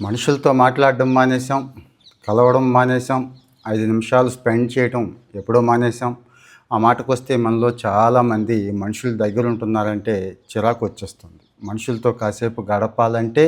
మనుషులతో మాట్లాడడం మానేసాం కలవడం మానేసాం ఐదు నిమిషాలు స్పెండ్ చేయటం ఎప్పుడో మానేసాం ఆ మాటకు వస్తే మనలో చాలామంది మనుషుల దగ్గర ఉంటున్నారంటే చిరాకు వచ్చేస్తుంది మనుషులతో కాసేపు గడపాలంటే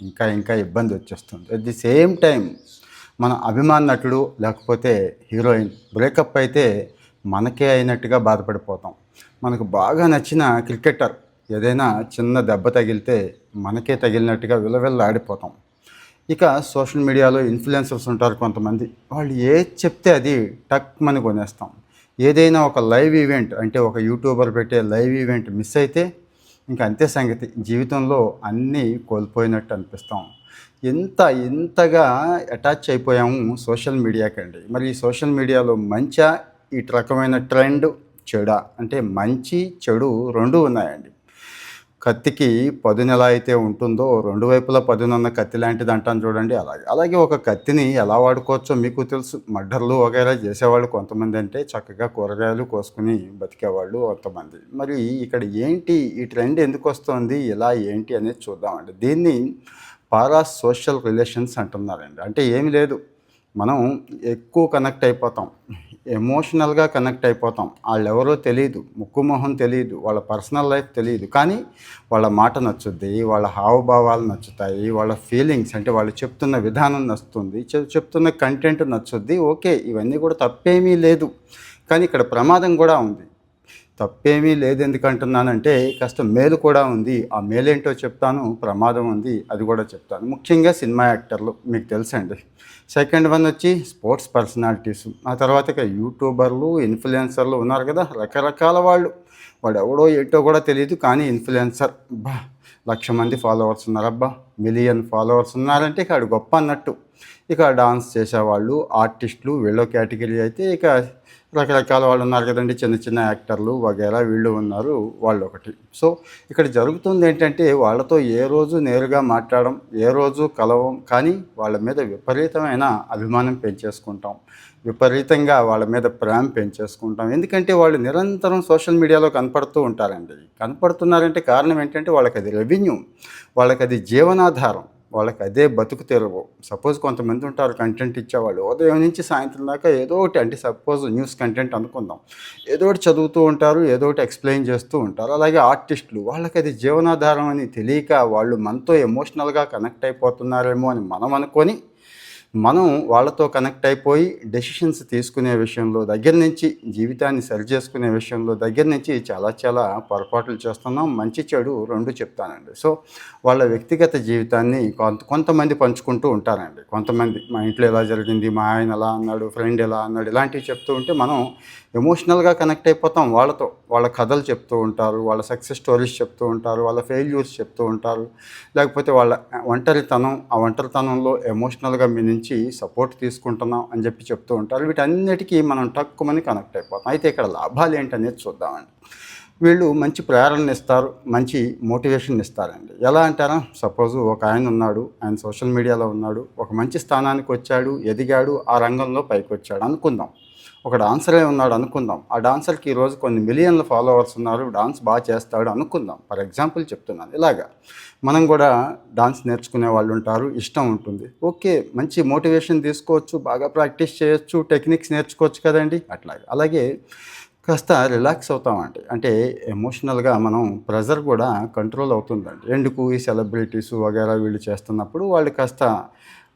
ఇంకా ఇంకా ఇబ్బంది వచ్చేస్తుంది అట్ ది సేమ్ టైం మన అభిమాన నటుడు లేకపోతే హీరోయిన్ బ్రేకప్ అయితే మనకే అయినట్టుగా బాధపడిపోతాం. మనకు బాగా నచ్చిన క్రికెటర్ ఏదైనా చిన్న దెబ్బ తగిలితే మనకే తగిలినట్టుగా విలవిల్ల ఆడిపోతాం ఇక సోషల్ మీడియాలో ఇన్ఫ్లుయెన్సర్స్ ఉంటారు కొంతమంది. వాళ్ళు ఏది చెప్తే అది టక్ మని కొనేస్తాం. ఏదైనా ఒక లైవ్ ఈవెంట్ అంటే ఒక యూట్యూబర్ పెట్టే లైవ్ ఈవెంట్ మిస్ అయితే ఇంకా అంతే సంగతి. జీవితంలో అన్నీ కోల్పోయినట్టు అనిపిస్తాం. ఎంత ఎంతగా అటాచ్ అయిపోయాము సోషల్ మీడియాకండి మరి ఈ సోషల్ మీడియాలో మంచా? ఇటు రకమైన ట్రెండ్ చెడా? అంటే మంచి చెడు రెండు ఉన్నాయండి. కత్తికి పదును ఎలా అయితే ఉంటుందో రెండు వైపులా పదునున్న కత్తి లాంటిది అంటాను చూడండి. అలాగే అలాగే ఒక కత్తిని ఎలా వాడుకోవచ్చో మీకు తెలుసు. మర్డర్లు వగైరా చేసేవాళ్ళు కొంతమంది అంటే చక్కగా కూరగాయలు కోసుకుని బతికేవాళ్ళు కొంతమంది. మరి ఇక్కడ ఏంటి ఈ ట్రెండ్ ఎందుకు వస్తుంది ఇలా ఏంటి అనేది చూద్దామండి. దీన్ని పారా సోషల్ రిలేషన్స్ అంటున్నారండి. అంటే ఏమి లేదు. మనం ఎక్కువ కనెక్ట్ అయిపోతాం. ఎమోషనల్గా కనెక్ట్ అయిపోతాం. వాళ్ళు ఎవరో తెలియదు ముక్కు మొహం తెలియదు వాళ్ళ పర్సనల్ లైఫ్ తెలియదు కానీ వాళ్ళ మాట నచ్చుద్ది వాళ్ళ హావభావాలు నచ్చుతాయి వాళ్ళ ఫీలింగ్స్ అంటే వాళ్ళు చెప్తున్న విధానం నచ్చుతుంది చెప్తున్న కంటెంట్ నచ్చుద్ది. ఓకే ఇవన్నీ కూడా తప్పేమీ లేదు. కానీ ఇక్కడ ప్రమాదం కూడా ఉంది. తప్పేమీ లేదు ఎందుకంటున్నానంటే కాస్త మేలు కూడా ఉంది. ఆ మేలేంటో చెప్తాను ప్రమాదం ఉంది అది కూడా చెప్తాను. ముఖ్యంగా సినిమా యాక్టర్లు మీకు తెలుసండి. సెకండ్ వన్ వచ్చి స్పోర్ట్స్ పర్సనాలిటీస్. ఆ తర్వాత ఇక యూట్యూబర్లు ఇన్ఫ్లుయెన్సర్లు ఉన్నారు కదా రకరకాల వాళ్ళు. వాడు ఎవడో ఏంటో కూడా తెలియదు కానీ ఇన్ఫ్లుయెన్సర్. బా లక్ష మంది ఫాలోవర్స్ ఉన్నారబ్బా మిలియన్ ఫాలోవర్స్ ఉన్నారంటే ఇక గొప్ప అన్నట్టు. ఇక డాన్స్ చేసేవాళ్ళు ఆర్టిస్టులు వీళ్ళో కేటగిరీ అయితే ఇక రకరకాల వాళ్ళు ఉన్నారు కదండి చిన్న చిన్న యాక్టర్లు వగేరా వీళ్ళు ఉన్నారు వాళ్ళు ఒకటి సో ఇక్కడ జరుగుతుంది ఏంటంటే వాళ్ళతో ఏ రోజు నేరుగా మాట్లాడడం ఏ రోజు కలవం కానీ వాళ్ళ మీద విపరీతమైన అభిమానం పెంచేసుకుంటాం. విపరీతంగా వాళ్ళ మీద ప్రేమ పెంచేసుకుంటాం. ఎందుకంటే వాళ్ళు నిరంతరం సోషల్ మీడియాలో కనపడుతూ ఉంటారండి. కనపడుతున్నారంటే కారణం ఏంటంటే వాళ్ళకి అది రెవెన్యూ వాళ్ళకి అది జీవనాధారం. వాళ్ళకి అదే బతుకు తెరవు. సపోజ్ కొంతమంది ఉంటారు కంటెంట్ ఇచ్చేవాళ్ళు. ఉదయం నుంచి సాయంత్రం దాకా ఏదో ఒకటి అంటే సపోజ్ న్యూస్ కంటెంట్ అనుకుందాం. ఏదో ఒకటి చదువుతూ ఉంటారు ఏదో ఒకటి ఎక్స్ప్లెయిన్ చేస్తూ ఉంటారు. అలాగే ఆర్టిస్టులు వాళ్ళకి అది జీవనాధారం అని తెలియక వాళ్ళు మనతో ఎమోషనల్గా కనెక్ట్ అయిపోతున్నారేమో అని మనం అనుకొని మనం వాళ్ళతో కనెక్ట్ అయిపోయి డెసిషన్స్ తీసుకునే విషయంలో దగ్గర నుంచి జీవితాన్ని సరి చేసుకునే విషయంలో దగ్గర నుంచి చాలా చాలా పొరపాట్లు చేస్తున్నాం మంచి చెడు రెండు చెప్తానండి. సో వాళ్ళ వ్యక్తిగత జీవితాన్ని కొంత కొంతమంది పంచుకుంటూ ఉంటారండి. కొంతమంది మా ఇంట్లో ఎలా జరిగింది మా ఆయన ఎలా అన్నాడు ఫ్రెండ్ ఎలా అన్నాడు ఇలాంటివి చెప్తూ ఉంటే మనం ఎమోషనల్గా కనెక్ట్ అయిపోతాం వాళ్ళతో. వాళ్ళ కథలు చెప్తూ ఉంటారు వాళ్ళ సక్సెస్ స్టోరీస్ చెప్తూ ఉంటారు వాళ్ళ ఫెయిల్యూర్స్ చెప్తూ ఉంటారు. లేకపోతే వాళ్ళ ఒంటరితనం ఆ ఒంటరితనంలో ఎమోషనల్గా మీ నుంచి సపోర్ట్ తీసుకుంటున్నాం అని చెప్పి చెప్తూ ఉంటారు. వీటన్నిటికీ మనం తక్కువని కనెక్ట్ అయిపోతాం. అయితే ఇక్కడ లాభాలు ఏంటనేది చూద్దామండి. వీళ్ళు మంచి ప్రేరణ ఇస్తారు మంచి మోటివేషన్ ఇస్తారండి. ఎలా అంటారా సపోజ్ ఒక ఆయన ఉన్నాడు ఆయన సోషల్ మీడియాలో ఉన్నాడు ఒక మంచి స్థానానికి వచ్చాడు ఎదిగాడు ఆ రంగంలో పైకి వచ్చాడు అనుకుందాం. ఒక డాన్సరే ఉన్నాడు అనుకుందాం. ఆ డాన్సర్కి ఈరోజు కొన్ని మిలియన్ల ఫాలోవర్స్ ఉన్నారు. డాన్స్ బాగా చేస్తాడు అనుకుందాం. ఫర్ ఎగ్జాంపుల్ చెప్తున్నాను. ఇలాగా మనం కూడా డాన్స్ నేర్చుకునే వాళ్ళు ఉంటారు. ఇష్టం ఉంటుంది. ఓకే మంచి మోటివేషన్ తీసుకోవచ్చు బాగా ప్రాక్టీస్ చేయొచ్చు టెక్నిక్స్ నేర్చుకోవచ్చు కదండి. అట్లాగే అలాగే కాస్త రిలాక్స్ అవుతామండి. అంటే ఎమోషనల్గా మనం ప్రెజర్ కూడా కంట్రోల్ అవుతుందండి. ఎందుకు? ఈ సెలబ్రిటీస్ వగేరా వీళ్ళు చేస్తున్నప్పుడు వాళ్ళు కాస్త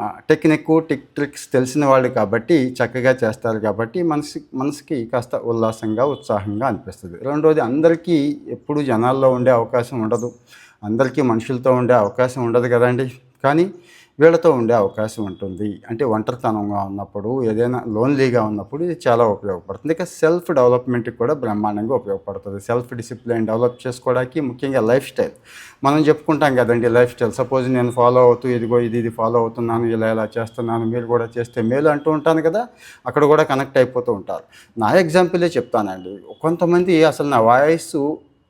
టెక్నిక్ టిక్ ట్రిక్స్ తెలిసిన వాళ్ళు కాబట్టి చక్కగా చేస్తారు కాబట్టి మనసు మనసుకి కాస్త ఉల్లాసంగా ఉత్సాహంగా అనిపిస్తుంది. రెండోది అందరికీ ఎప్పుడు జనాల్లో ఉండే అవకాశం ఉండదు. అందరికీ మనుషులతో ఉండే అవకాశం ఉండదు కదండి. కానీ వీళ్ళతో ఉండే అవకాశం ఉంటుంది. అంటే ఒంటరితనంగా ఉన్నప్పుడు ఏదైనా లోన్లీగా ఉన్నప్పుడు ఇది చాలా ఉపయోగపడుతుంది. ఇక సెల్ఫ్ డెవలప్మెంట్కి కూడా బ్రహ్మాండంగా ఉపయోగపడుతుంది. సెల్ఫ్ డిసిప్లిన్ డెవలప్ చేసుకోవడానికి ముఖ్యంగా లైఫ్ స్టైల్. మనం చెప్పుకుంటాం కదండి లైఫ్ స్టైల్. సపోజ్ నేను ఫాలో అవుతూ ఇదిగో ఇది ఇది ఫాలో అవుతున్నాను ఇలా ఇలా చేస్తున్నాను మీరు కూడా చేస్తే మేలు అంటూ ఉంటాను కదా అక్కడ కూడా కనెక్ట్ అయిపోతూ ఉంటారు. నా ఎగ్జాంపులే చెప్తానండి. కొంతమంది అసలు నా వాయిస్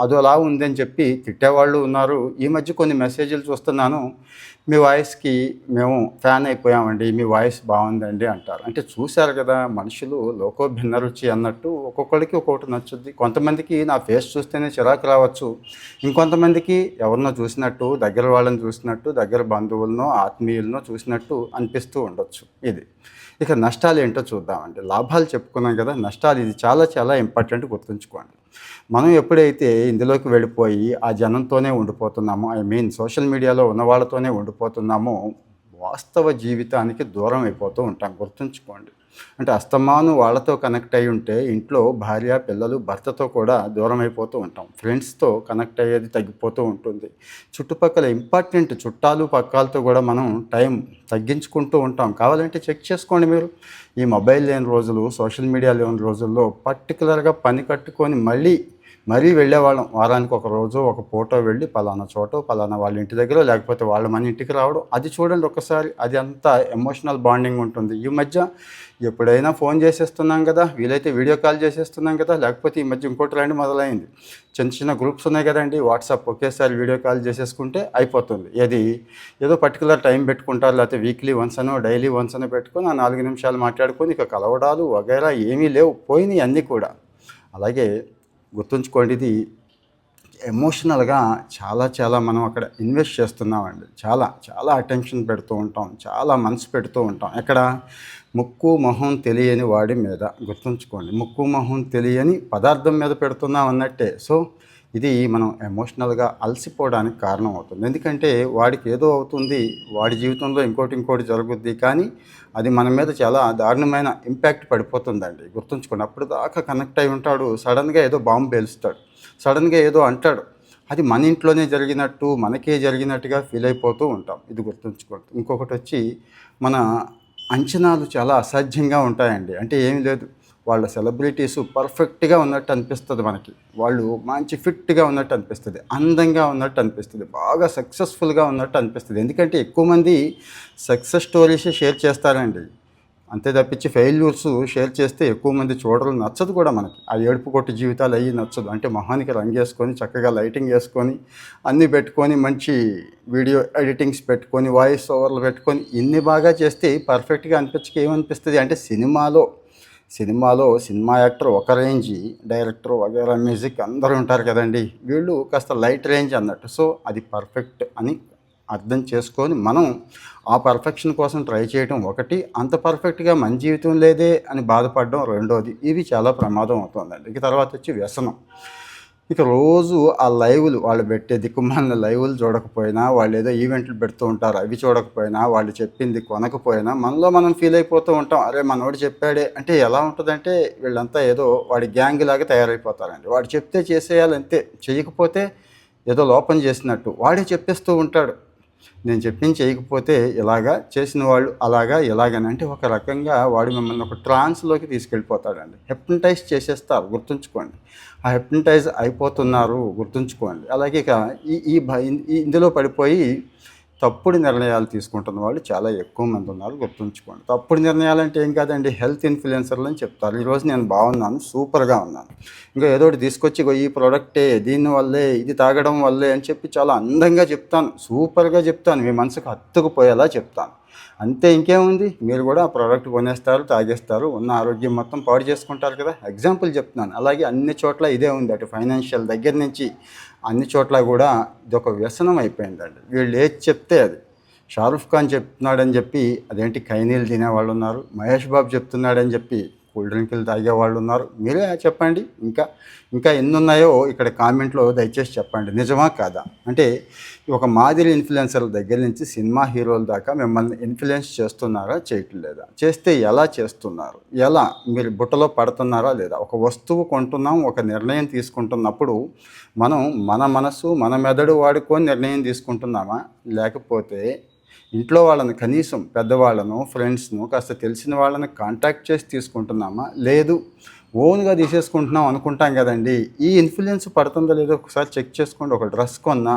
అదోలా ఉందని చెప్పి తిట్టేవాళ్ళు ఉన్నారు. ఈ మధ్య కొన్ని మెసేజ్లు చూస్తున్నాను. మీ వాయిస్కి మేము ఫ్యాన్ అయిపోయామండి. మీ వాయిస్ బాగుందండి అంటారు. అంటే చూశారు కదా మనుషులు లోకో భిన్న రుచి అన్నట్టు ఒక్కొక్కరికి ఒక్కొక్కటి నచ్చుద్ది. కొంతమందికి నా ఫేస్ చూస్తేనే చిరాకు రావచ్చు. ఇంకొంతమందికి ఎవరినో చూసినట్టు దగ్గర వాళ్ళని చూసినట్టు దగ్గర బంధువులనో ఆత్మీయులనో చూసినట్టు అనిపిస్తూ ఉండొచ్చు ఇది. ఇక నష్టాలు ఏంటో చూద్దామండి. లాభాలు చెప్పుకున్నాం కదా నష్టాలు ఇది చాలా చాలా ఇంపార్టెంట్ గుర్తుంచుకోండి. మనం ఎప్పుడైతే ఇందులోకి వెళ్ళిపోయి ఆ జనంతోనే ఉండిపోతున్నామో ఐ మీన్ సోషల్ మీడియాలో ఉన్న వాళ్ళతోనే ఉండిపోతున్నామో వాస్తవ జీవితానికి దూరం అయిపోతూ ఉంటాం. గుర్తుంచుకోండి. అంటే అస్తమాను వాళ్ళతో కనెక్ట్ అయి ఉంటే ఇంట్లో భార్య పిల్లలు భర్తతో కూడా దూరం అయిపోతూ ఉంటాం. ఫ్రెండ్స్తో కనెక్ట్ అయ్యేది తగ్గిపోతూ ఉంటుంది. చుట్టుపక్కల ఇంపార్టెంట్ చుట్టాలు పక్కాలతో కూడా మనం టైం తగ్గించుకుంటూ ఉంటాం. కావాలంటే చెక్ చేసుకోండి మీరు. ఈ మొబైల్ లేని రోజులు సోషల్ మీడియా లేని రోజుల్లో పర్టికులర్గా పని కట్టుకొని మళ్ళీ మరీ వెళ్ళేవాళ్ళం. వారానికి ఒక రోజు ఒక ఫోటో వెళ్ళి పలానా చోట పలానా వాళ్ళ ఇంటి దగ్గర లేకపోతే వాళ్ళ మన ఇంటికి రావడం అది చూడండి ఒకసారి అది అంత ఎమోషనల్ బాండింగ్ ఉంటుంది. ఈ మధ్య ఎప్పుడైనా ఫోన్ చేసేస్తున్నాం కదా వీలైతే వీడియో కాల్ చేసేస్తున్నాం కదా లేకపోతే ఈ మధ్య ఇంకోటి రండి మొదలైంది. చిన్న చిన్న గ్రూప్స్ ఉన్నాయి కదండి వాట్సాప్ ఒకేసారి వీడియో కాల్ చేసేసుకుంటే అయిపోతుంది. ఏది? ఏదో పర్టికులర్ టైం పెట్టుకుంటారు లేకపోతే వీక్లీ వన్స్ అనో డైలీ వన్స్ అనో పెట్టుకొని ఆ నాలుగు నిమిషాలు మాట్లాడుకొని ఇక కలవడాలు వగైరా ఏమీ లేవు. పోయినాయి అన్నీ కూడా. అలాగే గుర్తుంచుకోండి ఇది ఎమోషనల్గా చాలా చాలా మనం అక్కడ ఇన్వెస్ట్ చేస్తున్నామండి. చాలా చాలా అటెన్షన్ పెడుతూ ఉంటాం చాలా మనసు పెడుతూ ఉంటాం. ఎక్కడ? ముక్కు మొహం తెలియని వాడి మీద. గుర్తుంచుకోండి ముక్కు మొహం తెలియని పదార్థం మీద పెడుతున్నాం అన్నట్టే. సో ఇది మనం ఎమోషనల్గా అలసిపోవడానికి కారణం అవుతుంది. ఎందుకంటే వాడికి ఏదో అవుతుంది వాడి జీవితంలో ఇంకోటి ఇంకోటి జరుగుద్ది కానీ అది మన మీద చాలా దారుణమైన ఇంపాక్ట్ పడిపోతుందండి. గుర్తుంచుకోండి అప్పుడు దాకా కనెక్ట్ అయి ఉంటాడు సడన్గా ఏదో బాంబు పేలుస్తాడు సడన్గా ఏదో అంటాడు. అది మన ఇంట్లోనే జరిగినట్టు మనకే జరిగినట్టుగా ఫీల్ అయిపోతూ ఉంటాం. ఇది గుర్తుంచుకోండి. ఇంకొకటి వచ్చి మన అంచనాలు చాలా అసాధ్యంగా ఉంటాయండి. అంటే ఏమీ లేదు. వాళ్ళ సెలబ్రిటీస్ పర్ఫెక్ట్గా ఉన్నట్టు అనిపిస్తుంది మనకి. వాళ్ళు మంచి ఫిట్గా ఉన్నట్టు అనిపిస్తుంది అందంగా ఉన్నట్టు అనిపిస్తుంది బాగా సక్సెస్ఫుల్గా ఉన్నట్టు అనిపిస్తుంది. ఎందుకంటే ఎక్కువ మంది సక్సెస్ స్టోరీస్ షేర్ చేస్తారండి. అంతే తప్పించి ఫెయిల్యూర్స్ షేర్ చేస్తే ఎక్కువ మంది చూడరు నచ్చదు కూడా మనకి. ఆ ఏడుపు కొట్టి జీవితాలు అయ్యి నచ్చదు. అంటే మొహానికి రంగేసుకొని చక్కగా లైటింగ్ వేసుకొని అన్నీ పెట్టుకొని మంచి వీడియో ఎడిటింగ్స్ పెట్టుకొని వాయిస్ ఓవర్లు పెట్టుకొని ఇన్ని బాగా చేస్తే పర్ఫెక్ట్గా అనిపించక ఏమనిపిస్తుంది? అంటే సినిమాలో సినిమాలో సినిమా యాక్టర్ ఒక రేంజ్ డైరెక్టర్ వగేరా మ్యూజిక్ అందరూ ఉంటారు కదండి. వీళ్ళు కాస్త లైట్ రేంజ్ అన్నట్టు. సో అది పర్ఫెక్ట్ అని అర్థం చేసుకొని మనం ఆ పర్ఫెక్షన్ కోసం ట్రై చేయడం ఒకటి. అంత పర్ఫెక్ట్గా మన జీవితం లేదే అని బాధపడడం రెండోది. ఇవి చాలా ప్రమాదం అవుతుందండి. ఇక తర్వాత వచ్చి వ్యసనం. ఇక రోజు ఆ లైవ్లు వాళ్ళు పెట్టే దిక్కుమాలిన లైవ్లు చూడకపోయినా వాళ్ళు ఏదో ఈవెంట్లు పెడుతూ ఉంటారు అవి చూడకపోయినా వాళ్ళు చెప్పింది కొనకపోయినా మనలో మనం ఫీల్ అయిపోతూ ఉంటాం. అరే మనోడు చెప్పాడే. అంటే ఎలా ఉంటుందంటే వీళ్ళంతా ఏదో వాడి గ్యాంగ్ లాగా తయారైపోతారండి. వాడు చెప్తే చేసేయాలి అంతే. చేయకపోతే ఏదో లోపం చేసినట్టు. వాడే చెప్పేస్తూ ఉంటాడు. నేను చెప్పింది చేయకపోతే ఇలాగా చేసిన వాళ్ళు అలాగా ఇలాగని అంటే ఒక రకంగా వాడు మిమ్మల్ని ఒక ట్రాన్స్లోకి తీసుకెళ్ళిపోతాడండి. హెప్నటైజ్ చేసేస్తారు గుర్తుంచుకోండి. ఆ హెప్నటైజ్ అయిపోతున్నారు గుర్తుంచుకోండి. అలాగే ఇక ఈ ఈ భ- ఈ- ఇందులో పడిపోయి తప్పుడు నిర్ణయాలు తీసుకుంటున్న వాళ్ళు చాలా ఎక్కువ మంది ఉన్నారు గుర్తుంచుకోండి. తప్పుడు నిర్ణయాలు అంటే ఏం కాదండి హెల్త్ ఇన్ఫ్లుయెన్సర్లు అని చెప్తారు. ఈరోజు నేను బాగున్నాను సూపర్గా ఉన్నాను. ఇంకా ఏదో ఒకటి తీసుకొచ్చి ఈ ప్రోడక్టే దీనివల్లే ఇది తాగడం వల్లే అని చెప్పి చాలా అందంగా చెప్తాను సూపర్గా చెప్తాను. మీ మనసుకు హత్తుకుపోయేలా చెప్తాను. అంతే ఇంకేముంది? మీరు కూడా ఆ ప్రోడక్ట్ కొనేస్తారు తాగేస్తారు ఉన్న ఆరోగ్యం మొత్తం పాడు చేసుకుంటారు కదా. ఎగ్జాంపుల్ చెప్తున్నాను. అలాగే అన్ని చోట్ల ఇదే ఉంది. అటు ఫైనాన్షియల్ దగ్గర నుంచి అన్ని చోట్ల కూడా ఇది ఒక వ్యసనం అయిపోయిందండి. వీళ్ళు ఏది చెప్తే అది. షారుఖ్ ఖాన్ చెప్తున్నాడని చెప్పి అదేంటి కైనీళ్ళు తినేవాళ్ళు ఉన్నారు? మహేష్ బాబు చెప్తున్నాడని చెప్పి కూల్ డ్రింకులు తాగే వాళ్ళు ఉన్నారు. మీరే చెప్పండి. ఇంకా ఇంకా ఎన్ని ఉన్నాయో ఇక్కడ కామెంట్లో దయచేసి చెప్పండి. నిజమా కాదా? అంటే ఒక మాదిరి ఇన్ఫ్లుయెన్సర్ల దగ్గర నుంచి సినిమా హీరోల దాకా మిమ్మల్ని ఇన్ఫ్లుయెన్స్ చేస్తున్నారా చేయట్లేదా? చేస్తే ఎలా చేస్తున్నారు? ఎలా? మీరు బుట్టలో పడుతున్నారా లేదా? ఒక వస్తువు కొంటున్నాం ఒక నిర్ణయం తీసుకుంటున్నప్పుడు మనం మన మనసు మన మెదడు వాడుకొని నిర్ణయం తీసుకుంటున్నామా? లేకపోతే ఇంట్లో వాళ్ళని కనీసం పెద్దవాళ్ళను ఫ్రెండ్స్ను కాస్త తెలిసిన వాళ్ళని కాంటాక్ట్ చేసి తీసుకుంటున్నామా? లేదు. ఓన్గా తీసేసుకుంటున్నాం అనుకుంటాం కదండి. ఈ ఇన్ఫ్లుయెన్స్ పడుతుందో లేదో ఒకసారి చెక్ చేసుకోండి. ఒక డ్రెస్ కొన్నా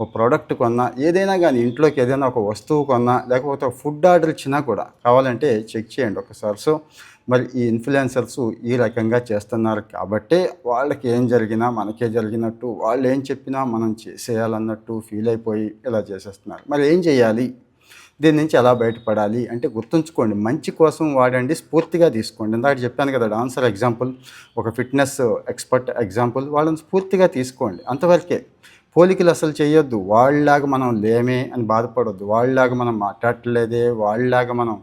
ఒక ప్రోడక్ట్ కొన్నా ఏదైనా కానీ ఇంట్లోకి ఏదైనా ఒక వస్తువు కొన్నా లేకపోతే ఒక ఫుడ్ ఆర్డర్ ఇచ్చినా కూడా కావాలంటే చెక్ చేయండి ఒకసారి. సో మరి ఈ ఇన్ఫ్లుయెన్సర్స్ ఈ రకంగా చేస్తున్నారు కాబట్టే వాళ్ళకి ఏం జరిగినా మనకే జరిగినట్టు వాళ్ళు ఏం చెప్పినా మనం చేసేయాలన్నట్టు ఫీల్ అయిపోయి ఇలా చేసేస్తున్నారు. మరి ఏం చేయాలి? దీని నుంచి ఎలా బయటపడాలి అంటే గుర్తుంచుకోండి మంచి కోసం వాడండి స్ఫూర్తిగా తీసుకోండి. ఇందాక చెప్పాను కదా డాన్సర్ ఎగ్జాంపుల్ ఒక ఫిట్నెస్ ఎక్స్పర్ట్ ఎగ్జాంపుల్ వాళ్ళని స్ఫూర్తిగా తీసుకోండి. అంతవరకే పోలికలు అసలు చేయొద్దు. వాళ్ళలాగా మనం లేమే అని బాధపడొద్దు. వాళ్ళలాగా మనం మాట్లాడలేదే వాళ్ళలాగా మనం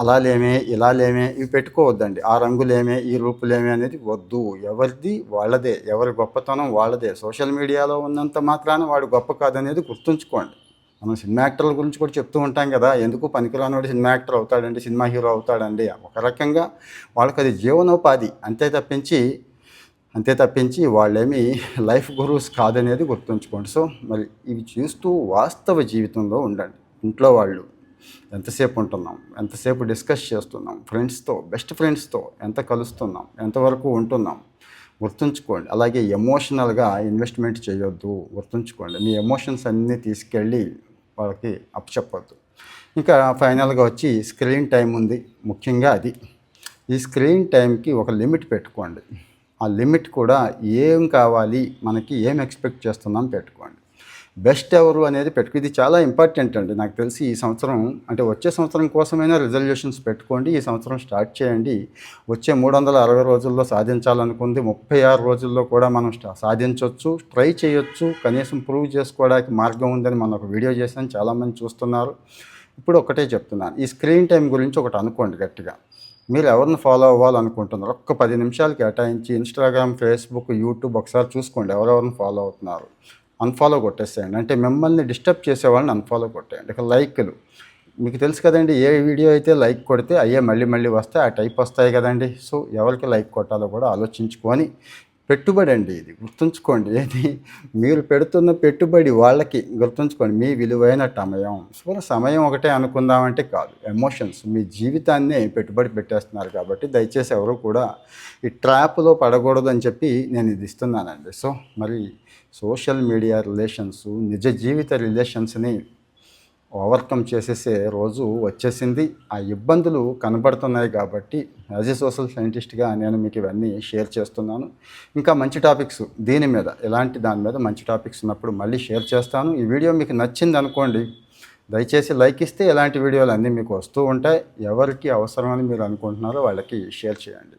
అలా లేమే ఇలా లేమే ఇవి పెట్టుకోవద్దండి. ఆ రంగులేమే ఈ రూపులేమే అనేది వద్దు. ఎవరిది వాళ్ళదే ఎవరి గొప్పతనం వాళ్ళదే. సోషల్ మీడియాలో ఉన్నంత మాత్రాన వాడు గొప్ప కాదనేది గుర్తుంచుకోండి. మనం సినిమా యాక్టర్ల గురించి కూడా చెప్తూ ఉంటాం కదా ఎందుకు పనికిరానివాడు సినిమా యాక్టర్ అవుతాడండి సినిమా హీరో అవుతాడండి? ఒక రకంగా వాళ్ళకి అది జీవనోపాధి అంతే తప్పించి అంతే తప్పించి వాళ్ళేమి లైఫ్ గురూస్ కాదనేది గుర్తుంచుకోండి. సో మరి ఇవి చూస్తూ వాస్తవ జీవితంలో ఉండండి. ఇంట్లో వాళ్ళు ఎంతసేపు ఉంటున్నాం ఎంతసేపు డిస్కస్ చేస్తున్నాం ఫ్రెండ్స్తో బెస్ట్ ఫ్రెండ్స్తో ఎంత కలుస్తున్నాం ఎంతవరకు ఉంటున్నాం గుర్తుంచుకోండి. అలాగే ఎమోషనల్గా ఇన్వెస్ట్మెంట్ చేయొద్దు గుర్తుంచుకోండి. మీ ఎమోషన్స్ అన్నీ తీసుకెళ్ళి వాళ్ళకి అప్పచెప్పద్దు. ఇంకా ఫైనల్గా వచ్చి స్క్రీన్ టైం ఉంది. ముఖ్యంగా అది. ఈ స్క్రీన్ టైంకి ఒక లిమిట్ పెట్టుకోండి. ఆ లిమిట్ కూడా ఏం కావాలి మనకి ఏం ఎక్స్పెక్ట్ చేస్తున్నాం పెట్టుకోండి. బెస్ట్ ఎవరు అనేది పెట్టుకు ఇది చాలా ఇంపార్టెంట్ అండి. నాకు తెలిసి ఈ సంవత్సరం అంటే వచ్చే సంవత్సరం కోసమైనా రిజల్యూషన్స్ పెట్టుకోండి. ఈ సంవత్సరం స్టార్ట్ చేయండి. వచ్చే మూడు వందల అరవై రోజుల్లో సాధించాలనుకుంది ముప్పై ఆరు రోజుల్లో కూడా మనం సాధించవచ్చు ట్రై చేయొచ్చు. కనీసం ప్రూవ్ చేసుకోవడానికి మార్గం ఉందని మనం ఒక వీడియో చేసాను చాలామంది చూస్తున్నారు. ఇప్పుడు ఒకటే చెప్తున్నాను. ఈ స్క్రీన్ టైం గురించి ఒకటి అనుకోండి గట్టిగా. మీరు ఎవరిని ఫాలో అవ్వాలనుకుంటున్నారు? ఒక్క పది నిమిషాలు కేటాయించి ఇన్స్టాగ్రామ్ ఫేస్బుక్ యూట్యూబ్ ఒకసారి చూసుకోండి ఎవరెవరిని ఫాలో అవుతున్నారు. అన్ఫాలో కొట్టేసేయండి అంటే మిమ్మల్ని డిస్టర్బ్ చేసే వాళ్ళని అన్ఫాలో కొట్టేయండి. ఇక లైక్లు. మీకు తెలుసు కదండి ఏ వీడియో అయితే లైక్ కొడితే అయ్యే మళ్ళీ మళ్ళీ వస్తే ఆ టైప్ వస్తాయి కదండి. సో ఎవరికి లైక్ కొట్టాలో కూడా ఆలోచించుకొని పెట్టుబడి అండి ఇది. గుర్తుంచుకోండి ఇది మీరు పెడుతున్న పెట్టుబడి వాళ్ళకి గుర్తుంచుకోండి మీ విలువైన సమయం. సో సమయం ఒకటే అనుకుందామంటే కాదు. ఎమోషన్స్ మీ జీవితాన్ని పెట్టుబడి పెట్టేస్తున్నారు కాబట్టి దయచేసి ఎవరు కూడా ఈ ట్రాప్లో పడకూడదు అని చెప్పి నేను ఇది ఇస్తున్నానండి. సో మరి సోషల్ మీడియా రిలేషన్స్ నిజ జీవిత రిలేషన్స్ని ఓవర్కమ్ చేసేసే రోజు వచ్చేసింది. ఆ ఇబ్బందులు కనబడుతున్నాయి కాబట్టి యాజ్ ఏ సోషల్ సైంటిస్ట్గా నేను మీకు ఇవన్నీ షేర్ చేస్తున్నాను. ఇంకా మంచి టాపిక్స్ దీని మీద ఎలాంటి దాని మీద మంచి టాపిక్స్ ఉన్నప్పుడు మళ్ళీ షేర్ చేస్తాను. ఈ వీడియో మీకు నచ్చింది అనుకోండి దయచేసి లైక్ ఇస్తే ఇలాంటి వీడియోలు అన్నీ మీకు వస్తూ ఉంటాయి. ఎవరికి అవసరమని మీరు అనుకుంటున్నారో వాళ్ళకి షేర్ చేయండి.